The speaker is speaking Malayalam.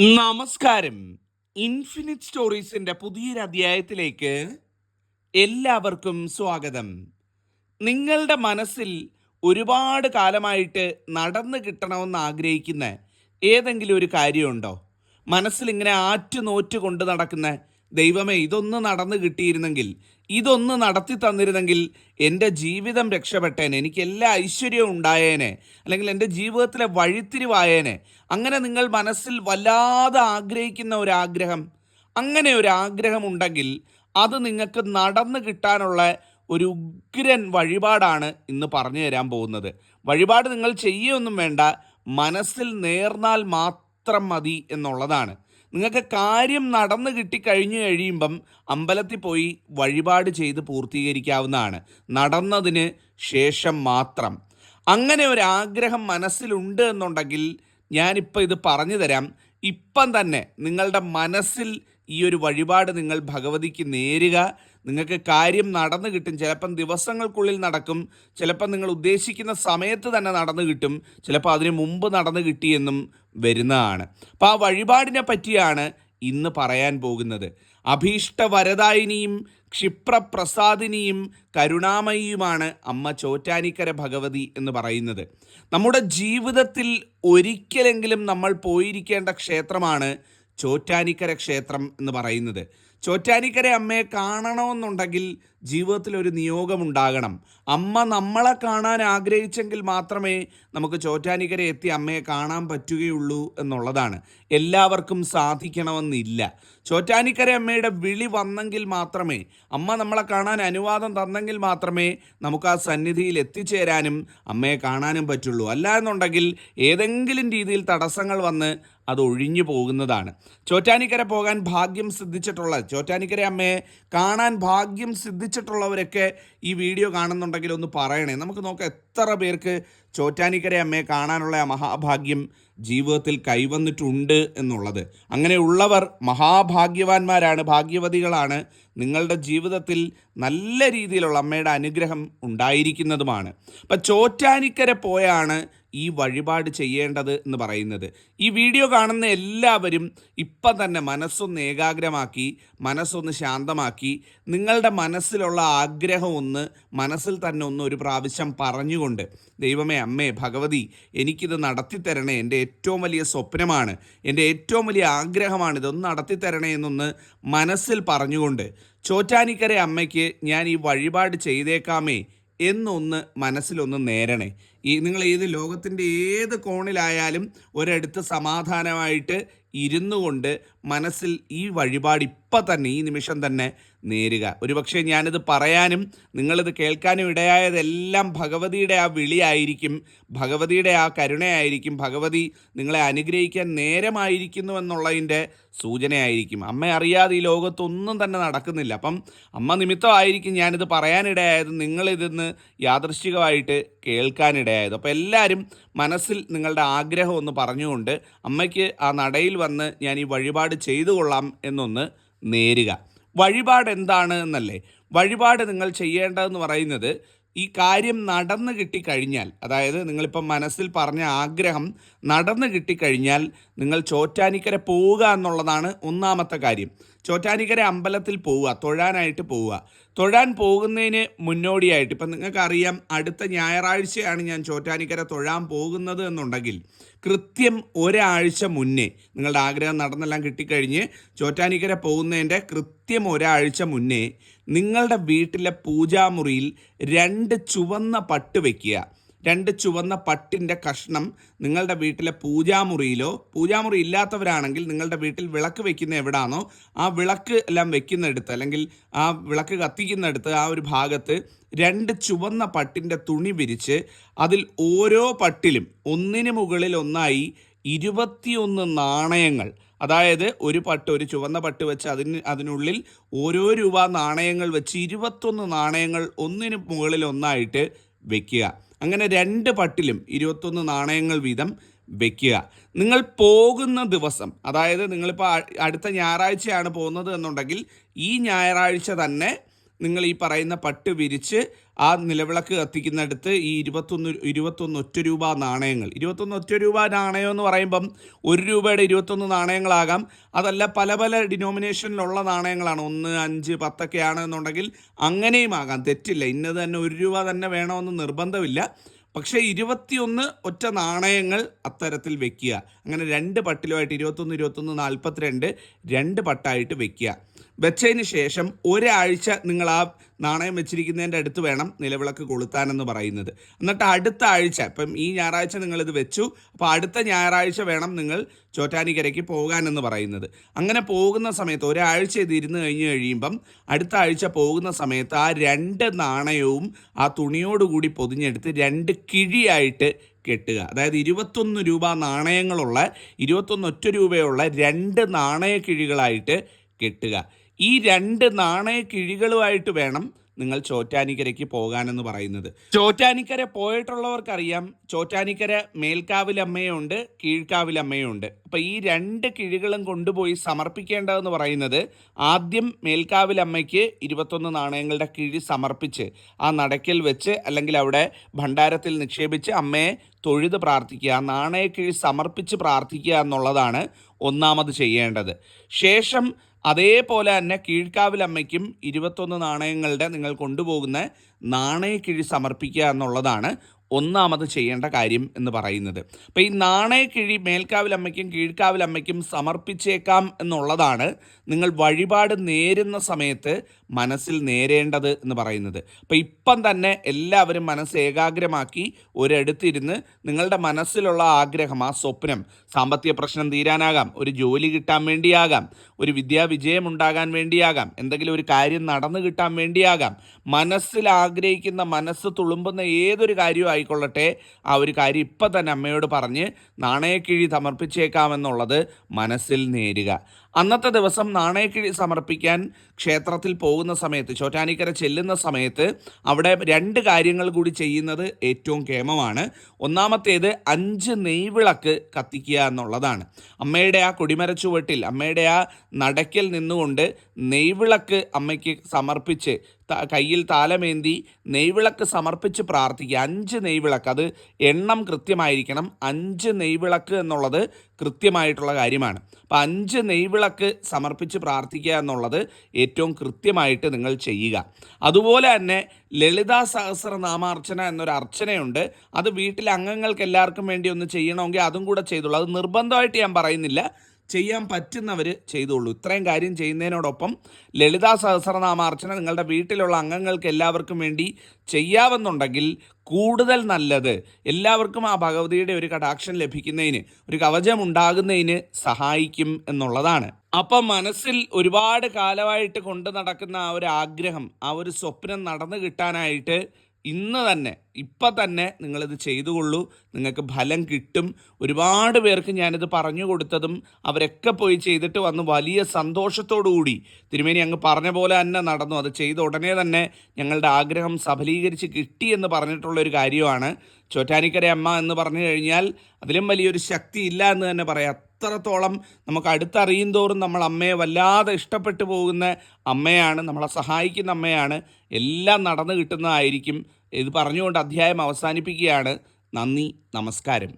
നമസ്കാരം. ഇൻഫിനിറ്റ് സ്റ്റോറീസിന്റെ പുതിയൊരു അധ്യായത്തിലേക്ക് എല്ലാവർക്കും സ്വാഗതം. നിങ്ങളുടെ മനസ്സിൽ ഒരുപാട് കാലമായിട്ട് നടന്നു കിട്ടണമെന്ന് ആഗ്രഹിക്കുന്ന ഏതെങ്കിലും ഒരു കാര്യമുണ്ടോ? മനസ്സിൽ ഇങ്ങനെ ആറ്റുനോറ്റ് കൊണ്ട് നടക്കുന്ന ദൈവമേ ഇതൊന്ന് നടന്നു കിട്ടിയിരുന്നെങ്കിൽ ഇതൊന്ന് നടത്തി തന്നിരുന്നെങ്കിൽ എന്റെ ജീവിതം രക്ഷപ്പെട്ടേനെ എനിക്ക് എല്ലാ ഐശ്വര്യവും ഉണ്ടായേനെ അല്ലെങ്കിൽ എന്റെ ജീവിതത്തിലെ വഴിത്തിരിവായേനെ. അങ്ങനെ നിങ്ങൾ മനസ്സിൽ വല്ലാതെ ആഗ്രഹിക്കുന്ന ഒരു ആഗ്രഹം അങ്ങനെ ഒരു ആഗ്രഹം ഉണ്ടെങ്കിൽ അത് നിങ്ങൾക്ക് നടന്നു കിട്ടാനുള്ള ഒരു ഉഗ്രൻ വഴിപാടാണ് ഇന്ന് പറഞ്ഞു തരാൻ പോകുന്നത്. വഴിപാട് നിങ്ങൾ ചെയ്യൊന്നും വേണ്ട മനസ്സിൽ നേർന്നാൽ മാത്രം മതി എന്നുള്ളതാണ്. നിങ്ങൾക്ക് കാര്യം നടന്നു കിട്ടിക്കഴിഞ്ഞു കഴിയുമ്പം അമ്പലത്തിൽ പോയി വഴിപാട് ചെയ്ത് പൂർത്തീകരിക്കാവുന്നതാണ്. നടന്നതിന് ശേഷം മാത്രം. അങ്ങനെ ഒരാഗ്രഹം മനസ്സിലുണ്ട് എന്നുണ്ടെങ്കിൽ ഞാനിപ്പോൾ ഇത് പറഞ്ഞു തരാം. ഇപ്പം തന്നെ നിങ്ങളുടെ മനസ്സിൽ ഈ ഒരു വഴിപാട് നിങ്ങൾ ഭഗവതിക്ക് നേരുക. നിങ്ങൾക്ക് കാര്യം നടന്നു കിട്ടും. ചിലപ്പം ദിവസങ്ങൾക്കുള്ളിൽ നടക്കും. ചിലപ്പം നിങ്ങൾ ഉദ്ദേശിക്കുന്ന സമയത്ത് തന്നെ നടന്നു കിട്ടും. ചിലപ്പോൾ അതിന് മുമ്പ് നടന്നു കിട്ടിയെന്നും വരുന്നതാണ്. അപ്പോൾ ആ വഴിപാടിനെ പറ്റിയാണ് ഇന്ന് പറയാൻ പോകുന്നത്. അഭീഷ്ട വരദായിനിയും ക്ഷിപ്രപ്രസാദിനിയും കരുണാമയിയുമാണ് അമ്മ ചോറ്റാനിക്കര ഭഗവതി എന്ന് പറയുന്നത്. നമ്മുടെ ജീവിതത്തിൽ ഒരിക്കലെങ്കിലും നമ്മൾ പോയിരിക്കേണ്ട ക്ഷേത്രമാണ് ചോറ്റാനിക്കര ക്ഷേത്രം എന്ന് പറയുന്നത്. ചോറ്റാനിക്കര അമ്മയെ കാണണമെന്നുണ്ടെങ്കിൽ ജീവിതത്തിൽ ഒരു നിയോഗമുണ്ടാകണം. അമ്മ നമ്മളെ കാണാൻ ആഗ്രഹിച്ചെങ്കിൽ മാത്രമേ നമുക്ക് ചോറ്റാനിക്കര എത്തി അമ്മയെ കാണാൻ പറ്റുകയുള്ളൂ എന്നുള്ളതാണ്. എല്ലാവർക്കും സാധിക്കണമെന്നില്ല. ചോറ്റാനിക്കര അമ്മയുടെ വിളി വന്നെങ്കിൽ മാത്രമേ അമ്മ നമ്മളെ കാണാൻ അനുവാദം തന്നെങ്കിൽ മാത്രമേ നമുക്ക് ആ സന്നിധിയിൽ എത്തിച്ചേരാനും അമ്മയെ കാണാനും പറ്റുള്ളൂ. അല്ല എന്നുണ്ടെങ്കിൽ ഏതെങ്കിലും രീതിയിൽ തടസ്സങ്ങൾ വന്ന് അത് ഒഴിഞ്ഞു പോകുന്നതാണ്. ചോറ്റാനിക്കര പോകാൻ ഭാഗ്യം സിദ്ധിച്ചിട്ടുള്ള ചോറ്റാനിക്കര അമ്മയെ കാണാൻ ഭാഗ്യം സിദ്ധിച്ചിട്ടുള്ളവരൊക്കെ ഈ വീഡിയോ കാണുന്നുണ്ടെങ്കിൽ ഒന്ന് പറയണേ. നമുക്ക് നോക്കാം എത്ര പേർക്ക് ചോറ്റാനിക്കര അമ്മയെ കാണാനുള്ള മഹാഭാഗ്യം ജീവിതത്തിൽ കൈവന്നിട്ടുണ്ട് എന്നുള്ളത്. അങ്ങനെയുള്ളവർ മഹാഭാഗ്യവാന്മാരാണ് ഭാഗ്യവതികളാണ്. നിങ്ങളുടെ ജീവിതത്തിൽ നല്ല രീതിയിലുള്ള അമ്മയുടെ അനുഗ്രഹം ഉണ്ടായിരിക്കുന്നതുമാണ്. അപ്പം ചോറ്റാനിക്കര പോയാണ് ഈ വഴിപാട് ചെയ്യേണ്ടത് എന്ന് പറയുന്നത്. ഈ വീഡിയോ കാണുന്ന എല്ലാവരും ഇപ്പം തന്നെ മനസ്സൊന്ന് ഏകാഗ്രമാക്കി മനസ്സൊന്ന് ശാന്തമാക്കി നിങ്ങളുടെ മനസ്സിലുള്ള ആഗ്രഹം ഒന്ന് മനസ്സിൽ തന്നെ ഒന്ന് ഒരു പ്രാവശ്യം പറഞ്ഞുകൊണ്ട് ദൈവമേ അമ്മേ ഭഗവതി എനിക്കിത് നടത്തിത്തരണേ. എന്റെ ഏറ്റവും വലിയ സ്വപ്നമാണ്. എന്റെ ഏറ്റവും വലിയ ആഗ്രഹമാണ് ഇതൊന്ന് നടത്തിത്തരണേ എന്നൊന്ന് മനസ്സിൽ പറഞ്ഞുകൊണ്ട് ചോറ്റാനിക്കര അമ്മയ്ക്ക് ഞാൻ ഈ വഴിപാട് ചെയ്തേക്കാമേ എന്നൊന്ന് മനസ്സിലൊന്ന് നേരണേ. ഈ നിങ്ങൾ ഏത് ലോകത്തിന്റെ ഏത് കോണിലായാലും ഒരിടത്ത് സമാധാനമായിട്ട് ഇരുന്നു കൊണ്ട് മനസ്സിൽ ഈ വഴിപാട് ഇപ്പം തന്നെ ഈ നിമിഷം തന്നെ നേരുക. ഒരുപക്ഷെ ഞാനിത് പറയാനും നിങ്ങളിത് കേൾക്കാനും ഇടയായതെല്ലാം ഭഗവതിയുടെ ആ വിളിയായിരിക്കും ഭഗവതിയുടെ ആ കരുണയായിരിക്കും ഭഗവതി നിങ്ങളെ അനുഗ്രഹിക്കാൻ നേരമായിരിക്കുന്നു എന്നുള്ളതിന്റെ സൂചനയായിരിക്കും. അമ്മ അറിയാതെ ഈ ലോകത്തൊന്നും തന്നെ നടക്കുന്നില്ല. അപ്പം അമ്മ നിമിത്തമായിരിക്കും ഞാനിത് പറയാനിടയായത് നിങ്ങളിതിന്ന് യാദൃശ്ചികമായിട്ട് കേൾക്കാനിടയായത്. അപ്പോൾ എല്ലാവരും മനസ്സിൽ നിങ്ങളുടെ ആഗ്രഹം ഒന്ന് പറഞ്ഞുകൊണ്ട് അമ്മയ്ക്ക് ആ നടയിൽ വന്ന് ഞാൻ ഈ വഴിപാട് ചെയ്തു കൊള്ളാം എന്നൊന്ന് നേരുക. വഴിപാട് എന്താണ് എന്നല്ലേ? വഴിപാട് നിങ്ങൾ ചെയ്യേണ്ടതെന്ന് പറയുന്നത് ഈ കാര്യം നടന്നു കിട്ടിക്കഴിഞ്ഞാൽ അതായത് നിങ്ങളിപ്പം മനസ്സിൽ പറഞ്ഞ ആഗ്രഹം നടന്നു കിട്ടിക്കഴിഞ്ഞാൽ നിങ്ങൾ ചോറ്റാനിക്കര പോവുക എന്നുള്ളതാണ് ഒന്നാമത്തെ കാര്യം. ചോറ്റാനിക്കര അമ്പലത്തിൽ പോവുക തൊഴാനായിട്ട് പോവുക. തൊഴാൻ പോകുന്നതിന് മുന്നോടിയായിട്ട് ഇപ്പം നിങ്ങൾക്കറിയാം അടുത്ത ഞായറാഴ്ചയാണ് ഞാൻ ചോറ്റാനിക്കര തൊഴാൻ പോകുന്നത് എന്നുണ്ടെങ്കിൽ കൃത്യം ഒരാഴ്ച മുന്നേ നിങ്ങളുടെ ആഗ്രഹം നടന്നെല്ലാം കിട്ടിക്കഴിഞ്ഞ് ചോറ്റാനിക്കര പോകുന്നതിന്റെ കൃത്യം ഒരാഴ്ച മുന്നേ നിങ്ങളുടെ വീട്ടിലെ പൂജാമുറിയിൽ രണ്ട് ചുവന്ന പട്ട് വയ്ക്കുക രണ്ട് ചുവന്ന പട്ടിന്റെ കഷ്ണം നിങ്ങളുടെ വീട്ടിലെ പൂജാമുറിയിലോ പൂജാമുറി ഇല്ലാത്തവരാണെങ്കിൽ നിങ്ങളുടെ വീട്ടിൽ വിളക്ക് വെക്കുന്ന എവിടാണോ ആ വിളക്ക് എല്ലാം വെക്കുന്നിടത്ത് അല്ലെങ്കിൽ ആ വിളക്ക് കത്തിക്കുന്നിടത്ത് ആ ഒരു ഭാഗത്ത് രണ്ട് ചുവന്ന പട്ടിന്റെ തുണി വിരിച്ച് അതിൽ ഓരോ പട്ടിലും ഒന്നിന് മുകളിൽ ഒന്നായി ഇരുപത്തിയൊന്ന് നാണയങ്ങൾ. അതായത് ഒരു പട്ട് ഒരു ചുവന്ന പട്ട് വെച്ച് അതിന് അതിനുള്ളിൽ ഓരോ രൂപ നാണയങ്ങൾ വെച്ച് ഇരുപത്തൊന്ന് നാണയങ്ങൾ ഒന്നിന് മുകളിൽ ഒന്നായിട്ട് വെക്കുക. അങ്ങനെ രണ്ട് പട്ടിലും ഇരുപത്തൊന്ന് നാണയങ്ങൾ വീതം വെക്കുക. നിങ്ങൾ പോകുന്ന ദിവസം അതായത് നിങ്ങളിപ്പോൾ അടുത്ത ഞായറാഴ്ചയാണ് പോകുന്നത് എന്നുണ്ടെങ്കിൽ ഈ ഞായറാഴ്ച തന്നെ നിങ്ങൾ ഈ പറയുന്ന പട്ട് വിരിച്ച് ആ നിലവിളക്ക് കത്തിക്കുന്നിടത്ത് ഈ ഇരുപത്തൊന്ന് ഇരുപത്തൊന്ന് ഒറ്റ രൂപ നാണയങ്ങൾ. ഇരുപത്തൊന്ന് ഒറ്റ രൂപ നാണയം എന്ന് പറയുമ്പം ഒരു രൂപയുടെ ഇരുപത്തൊന്ന് നാണയങ്ങളാകാം. അതല്ല പല പല ഡിനോമിനേഷനിലുള്ള നാണയങ്ങളാണ്. ഒന്ന് അഞ്ച് പത്തൊക്കെ ആണെന്നുണ്ടെങ്കിൽ അങ്ങനെയും ആകാം. തെറ്റില്ല. ഇന്നത് തന്നെ ഒരു രൂപ തന്നെ വേണമെന്ന് നിർബന്ധമില്ല. പക്ഷേ ഇരുപത്തിയൊന്ന് ഒറ്റ നാണയങ്ങൾ അത്തരത്തിൽ വെക്കുക. അങ്ങനെ രണ്ട് പട്ടിലുമായിട്ട് ഇരുപത്തൊന്ന് ഇരുപത്തൊന്ന് നാൽപ്പത്തിരണ്ട് രണ്ട് പട്ടായിട്ട് വെക്കുക. വെച്ചതിന് ശേഷം ഒരാഴ്ച നിങ്ങൾ ആ നാണയം വെച്ചിരിക്കുന്നതിന്റെ അടുത്ത് വേണം നിലവിളക്ക് കൊളുത്താനെന്ന് പറയുന്നത്. എന്നിട്ട് അടുത്ത ആഴ്ച ഇപ്പം ഈ ഞായറാഴ്ച നിങ്ങളിത് വെച്ചു അപ്പോൾ അടുത്ത ഞായറാഴ്ച വേണം നിങ്ങൾ ചോറ്റാനിക്കരയ്ക്ക് പോകാനെന്ന് പറയുന്നത്. അങ്ങനെ പോകുന്ന സമയത്ത് ഒരാഴ്ച ഇത് ഇരുന്ന് കഴിഞ്ഞ് കഴിയുമ്പം അടുത്ത ആഴ്ച പോകുന്ന സമയത്ത് ആ രണ്ട് നാണയവും ആ തുണിയോടുകൂടി പൊതിഞ്ഞെടുത്ത് രണ്ട് കിഴിയായിട്ട് കെട്ടുക. അതായത് ഇരുപത്തൊന്ന് രൂപ നാണയങ്ങളുള്ള ഇരുപത്തൊന്ന് ഒറ്റ രൂപയുള്ള രണ്ട് നാണയ കിഴികളായിട്ട് കെട്ടുക. ഈ രണ്ട് നാണയ കിഴികളുമായിട്ട് വേണം നിങ്ങൾ ചോറ്റാനിക്കരയ്ക്ക് പോകാനെന്ന് പറയുന്നത്. ചോറ്റാനിക്കര പോയിട്ടുള്ളവർക്കറിയാം ചോറ്റാനിക്കര മേൽക്കാവിലമ്മയുണ്ട് കീഴ്ക്കാവിലമ്മയുണ്ട്. അപ്പോൾ ഈ രണ്ട് കിഴികളും കൊണ്ടുപോയി സമർപ്പിക്കേണ്ടതെന്ന് പറയുന്നത് ആദ്യം മേൽക്കാവിലമ്മയ്ക്ക് ഇരുപത്തൊന്ന് നാണയങ്ങളുടെ കിഴി സമർപ്പിച്ച് ആ നടക്കൽ വെച്ച് അല്ലെങ്കിൽ അവിടെ ഭണ്ഡാരത്തിൽ നിക്ഷേപിച്ച് അമ്മയെ തൊഴുത് പ്രാർത്ഥിക്കുക നാണയക്കിഴി സമർപ്പിച്ച് പ്രാർത്ഥിക്കുക എന്നുള്ളതാണ് ഒന്നാമത് ചെയ്യേണ്ടത്. ശേഷം അതേപോലെ തന്നെ കീഴ്ക്കാവിലമ്മയ്ക്കും ഇരുപത്തൊന്ന് നാണയങ്ങളുടെ നിങ്ങൾ കൊണ്ടുപോകുന്ന നാണയക്കിഴി സമർപ്പിക്കുക എന്നുള്ളതാണ് ഒന്നാമത് ചെയ്യേണ്ട കാര്യം എന്ന് പറയുന്നത്. അപ്പോൾ ഈ നാണയക്കിഴി മേൽക്കാവിലമ്മയ്ക്കും കീഴ്ക്കാവിലമ്മയ്ക്കും സമർപ്പിച്ചേക്കാം എന്നുള്ളതാണ് നിങ്ങൾ വഴിപാട് നേരുന്ന സമയത്ത് മനസ്സിൽ നേരേണ്ടത് എന്ന് പറയുന്നത്. അപ്പോൾ ഇപ്പം തന്നെ എല്ലാവരും മനസ്സ് ഏകാഗ്രമാക്കി ഒരിടത്തിരുന്ന് നിങ്ങളുടെ മനസ്സിലുള്ള ആഗ്രഹം ആ സ്വപ്നം സാമ്പത്തിക പ്രശ്നം തീരാനാകാം ഒരു ജോലി കിട്ടാൻ വേണ്ടിയാകാം ഒരു വിദ്യാവിജയം ഉണ്ടാകാൻ വേണ്ടിയാകാം എന്തെങ്കിലും ഒരു കാര്യം നടന്നു കിട്ടാൻ വേണ്ടിയാകാം മനസ്സിൽ ആഗ്രഹിക്കുന്ന മനസ്സ് തുളുമ്പുന്ന ഏതൊരു കാര്യവും ആയിക്കൊള്ളട്ടെ ആ ഒരു കാര്യം ഇപ്പം തന്നെ അമ്മയോട് പറഞ്ഞ് നാണയക്കിഴി സമർപ്പിച്ചേക്കാമെന്നുള്ളത് മനസ്സിൽ നേരുക. അന്നത്തെ ദിവസം നാണയക്കിഴി സമർപ്പിക്കാൻ ക്ഷേത്രത്തിൽ പോകുന്ന സമയത്ത് ചോറ്റാനിക്കര ചെല്ലുന്ന സമയത്ത് അവിടെ രണ്ട് കാര്യങ്ങൾ കൂടി ചെയ്യുന്നത് ഏറ്റവും കേമമാണ്. ഒന്നാമത്തേത് അഞ്ച് നെയ്വിളക്ക് കത്തിക്കുക എന്നുള്ളതാണ്. അമ്മയുടെ ആ കൊടിമര ചുവട്ടിൽ അമ്മയുടെ ആ നടയ്ക്കൽ നിന്നുകൊണ്ട് നെയ്വിളക്ക് അമ്മയ്ക്ക് സമർപ്പിച്ച് കയ്യിൽ താലമേന്തി നെയ്വിളക്ക് സമർപ്പിച്ച് പ്രാർത്ഥിക്കുക. അഞ്ച് നെയ്വിളക്ക്. അത് എണ്ണം കൃത്യമായിരിക്കണം. അഞ്ച് നെയ്വിളക്ക് എന്നുള്ളത് കൃത്യമായിട്ടുള്ള കാര്യമാണ്. അപ്പം അഞ്ച് നെയ്വിളക്ക് സമർപ്പിച്ച് പ്രാർത്ഥിക്കുക എന്നുള്ളത് ഏറ്റവും കൃത്യമായിട്ട് നിങ്ങൾ ചെയ്യുക. അതുപോലെ തന്നെ ലളിതാ സഹസ്രനാമാർച്ചന എന്നൊരു അർച്ചനയുണ്ട്. അത് വീട്ടിലെ അംഗങ്ങൾക്ക് എല്ലാവർക്കും വേണ്ടി ഒന്ന് ചെയ്യണമെങ്കിൽ അതും കൂടെ ചെയ്തോളൂ അത് നിർബന്ധമായിട്ട് ഞാൻ പറയുന്നില്ല. ചെയ്യാൻ പറ്റുന്നവർ ചെയ്തോളൂ ഇത്രയും കാര്യം ചെയ്യുന്നതിനോടൊപ്പം ലളിതാ സഹസ്രനാമാർച്ചന നിങ്ങളുടെ വീട്ടിലുള്ള അംഗങ്ങൾക്ക് എല്ലാവർക്കും വേണ്ടി ചെയ്യാവുന്നുണ്ടെങ്കിൽ കൂടുതൽ നല്ലത് എല്ലാവർക്കും ആ ഭഗവതിയുടെ ഒരു കടാക്ഷൻ ലഭിക്കുന്നതിന് ഒരു കവചം ഉണ്ടാകുന്നതിന് സഹായിക്കും എന്നുള്ളതാണ്. അപ്പം മനസ്സിൽ ഒരുപാട് കാലമായിട്ട് കൊണ്ട് നടക്കുന്ന ആ ഒരു ആഗ്രഹം ആ ഒരു സ്വപ്നം നടന്നു കിട്ടാനായിട്ട് ഇന്ന് തന്നെ ഇപ്പം തന്നെ നിങ്ങളിത് ചെയ്തുകൊള്ളൂ. നിങ്ങൾക്ക് ഫലം കിട്ടും. ഒരുപാട് പേർക്ക് ഞാനിത് പറഞ്ഞു കൊടുത്തതും അവരൊക്കെ പോയി ചെയ്തിട്ട് വന്ന് വലിയ കൂടി തിരുമേനി അങ്ങ് പറഞ്ഞ പോലെ തന്നെ നടന്നു. അത് ചെയ്ത ഉടനെ തന്നെ ഞങ്ങളുടെ ആഗ്രഹം സഫലീകരിച്ച് കിട്ടി എന്ന് പറഞ്ഞിട്ടുള്ള ഒരു കാര്യമാണ്. ചോറ്റാനിക്കര അമ്മ എന്ന് പറഞ്ഞു കഴിഞ്ഞാൽ അതിലും വലിയൊരു ശക്തി ഇല്ല എന്ന് തന്നെ പറയാം. അത്രത്തോളം നമുക്ക് അടുത്തറിയും തോറും നമ്മൾ അമ്മയെ വല്ലാതെ ഇഷ്ടപ്പെട്ടു പോകുന്ന അമ്മയാണ് നമ്മളെ സഹായിക്കുന്ന അമ്മയാണ് എല്ലാം നടന്നു കിട്ടുന്നതായിരിക്കും. ഇത് പറഞ്ഞുകൊണ്ട് അധ്യായം അവസാനിപ്പിക്കുകയാണ്. നന്ദി നമസ്കാരം.